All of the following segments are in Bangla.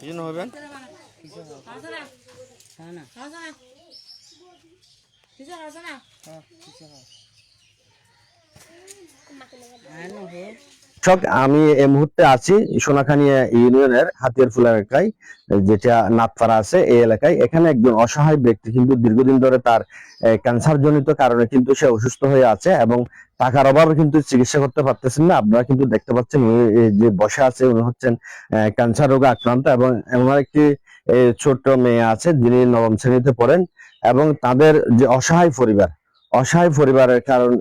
এই জন্য হবেন দর্শক, আমি এই মুহূর্তে আছি সোনাখানিয়া ইউনিয়নের হাতিয়ারফুল এলাকায়, যেটা নাথপাড়া আছে এই এলাকায়। এখানে একজন অসহায় ব্যক্তি কিন্তু দীর্ঘদিন ধরে তার ক্যান্সার জনিত কারণে কিন্তু সে অসুস্থ হয়ে আছে এবং টাকার অভাবে কিন্তু চিকিৎসা করতে পারতেছেন না। আপনারা কিন্তু দেখতে পাচ্ছেন উনি যে বসে আছে, উনি হচ্ছেন ক্যান্সার রোগে আক্রান্ত এবং এমন একটি ছোট্ট মেয়ে আছে যিনি নবম শ্রেণীতে পড়েন এবং তাদের যে অসহায় পরিবার, অসহায় পরিবারের কারণ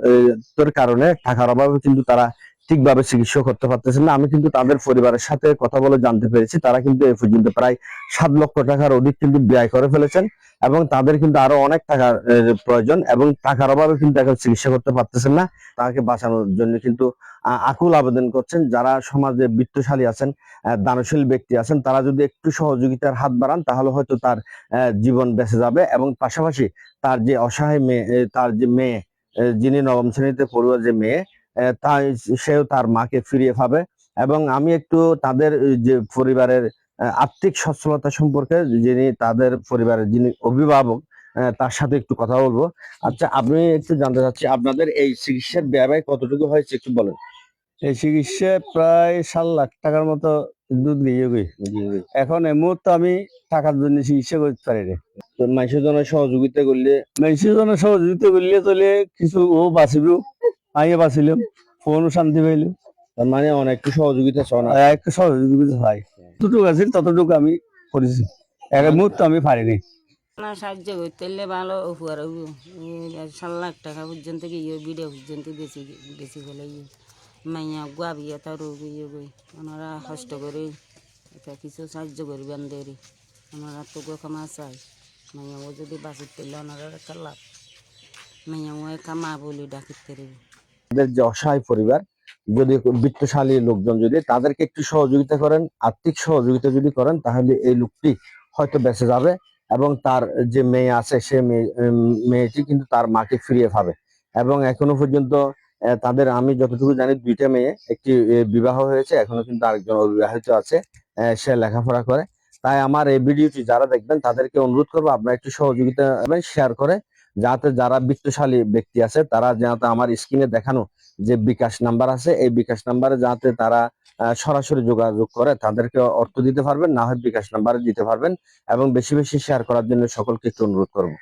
কারণে টাকার অভাবে কিন্তু তারা ঠিকভাবে চিকিৎসা করতে পারতেছেন না। আমি কিন্তু তাদের পরিবারের সাথে কথা বলে জানতে পেরেছি। তারা কিন্তু এ পর্যন্ত প্রায় সাত লক্ষ টাকার অধিক কিন্তু ব্যয় করে ফেলেছেন এবং তাদের কিন্তু আরও অনেক টাকার প্রয়োজন এবং টাকার অভাবে কিন্তু এখন চিকিৎসা করতে পারতেছেন না। তাকে বাঁচানোর জন্য কিন্তু আকুল আবেদন করছেন। যারা সমাজে বিত্তশালী আছেন দানশীল ব্যক্তি আছেন, তারা যদি একটু সহযোগিতার হাত বাড়ান, তাহলে হয়তো তার জীবন বেঁচে যাবে এবং পাশাপাশি তার যে অসহায় মেয়ে তার যে মেয়ে যিনি নবম শ্রেণীতে পড়ুয়া যে মেয়ে তাই সেও তার মাকে ফিরিয়ে পাবে এবং আমি একটু তাদের যে পরিবারের আর্থিক সচ্ছলতা সম্পর্কে যিনি তাদের পরিবারের যিনি অভিভাবক তার সাথে একটু কথা বলব। আচ্ছা আপনি একটু জানতে চাচ্ছি আপনাদের এই চিকিৎসার ব্যয় কতটুকু হয়েছে একটু বলেন। এই চিকিৎসা প্রায় সাত লাখ টাকার মতো দুধ গিয়ে গই এখন এই মুহূর্তে আমি টাকার জন্য চিকিৎসা করতে পারি রে মানুষের জন্য সহযোগিতা করলে মেডিসিন জন্য সহযোগিতা করলে চলে কিছু ও বাঁচিব। আমিও বাঁচিলাম ফোন শান্তি পাইল তার মানে অনেক একটু সহযোগিতা চাও না? একটু সহযোগিতা হয় যতটুকু আছে ততটুকু আমি করেছি। এক মুহূর্তে আমি পারিনি। না সাহায্য করতে পারলে ভালো উপকার হইব। সাত লাখ টাকা পর্যন্ত গিয়ে ভিডিও পর্যন্ত বেশি বেশি গেলে ইয়ে মাইয়া গুয়া বিয়ে তার রোগ ইয়ে গই ওনারা কষ্ট করে এটা কিছু সাহায্য করবেন দেরি। ওনারা তো কামা চাই মাইয়া ও যদি বাঁচিতে পারলে ওনারা একটা লাভ মাইয়া ও কামা বলি ডাকিতে পারবে তাদের যে অসহায় পরিবার, যদি বিত্তশালী লোকজন যদি তাদেরকে একটু সহযোগিতা করেন, আর্থিক সহযোগিতা যদি করেন, তাহলে এই লোকটি হয়তো বেঁচে যাবে এবং তার যে মেয়ে আছে, সে মেয়ে মেয়েটি কিন্তু তার মাকে ফিরিয়ে পাবে। এবং এখনও পর্যন্ত তাদের আমি যতটুকু জানি, দুইটা মেয়ে, একটি বিবাহ হয়েছে, এখনও কিন্তু আরেকজন অবিবাহিত আছে সে লেখাপড়া করে। তাই আমার এই ভিডিওটি যারা দেখবেন, তাদেরকে অনুরোধ করব, আপনারা একটু সহযোগিতা শেয়ার করে যাতে যারা বিত্তশালী ব্যক্তি আছে, তারা যাতে আমার স্ক্রিনে দেখানো যে বিকাশ নাম্বার আছে, এই বিকাশ নাম্বারে যাতে তারা সরাসরি যোগাযোগ করে, তাদেরকে অর্থ দিতে পারবেন, না হয় বিকাশ নাম্বারে দিতে পারবেন এবং বেশি বেশি শেয়ার করার জন্য সকলকে একটু অনুরোধ করব।